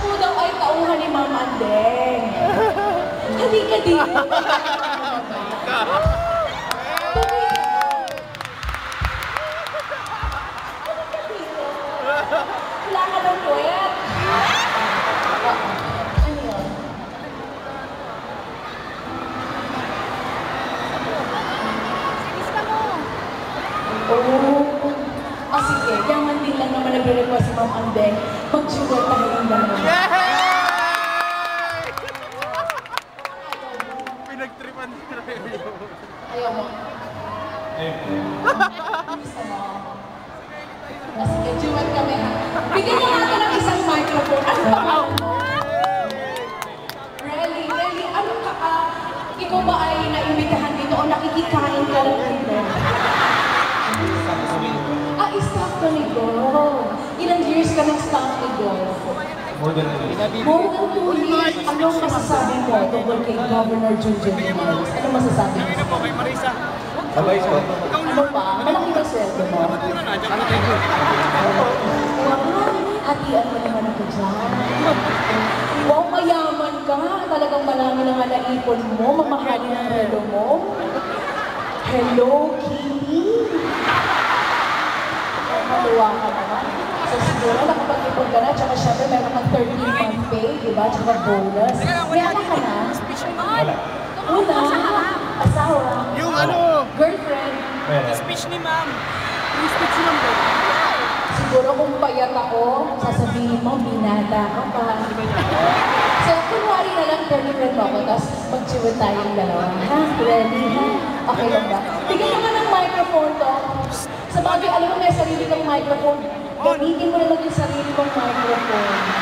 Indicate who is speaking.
Speaker 1: po daw ay tauhan ni Ma'am Andeng. Halika dito. Wala ka ng puwet. Ano yun? Sagis ka mo. Oo. Oh, sige. Yan din lang naman nagre-request si Ma'am Anden. Mag-sugar tayo ng dalawa.
Speaker 2: Pinagtripan nila
Speaker 1: Ayaw mo. Gusto mo? Ah, sige, duet kami ha. Bigyan niyo ako ng isang microphone. Ano ba? Really, really, ano ka ah? Ikaw ba ay naimbitahan dito o nakikikain Two years. Anong masasabi mo tungkol kay Governor Junjun Jimenez? Ano masasabi mo?
Speaker 3: Sabay ko.
Speaker 1: Ano pa? Malaki ba sweldo mo? Wow, hatian mo naman ako dyan. Wow, mayaman ka. Talagang marami na nga mo. Mamahalin ang relo mo. Hello, Kitty. Maluwa ka naman. So siguro nakapag-ipon ka na, tsaka syempre meron kang 13-month pay, di ba? Tsaka bonus. May anak ka na?
Speaker 3: Wala.
Speaker 1: Una, asawa,
Speaker 2: Yung ano,
Speaker 1: girlfriend,
Speaker 3: Pwede.
Speaker 2: speech ni ma'am. Yung speech ni ma'am.
Speaker 1: Siguro kung payat ako, sasabihin mo, binata ka pa. So, kunwari na lang girlfriend mo ako, tapos mag-chiwit tayong dalawa. Ha? Ready, ha? Okay lang ba? Bigyan naman ng microphone to. Sa bagay, alam mo, may sarili kang microphone. Gamitin mo na lang yung sarili mong microphone.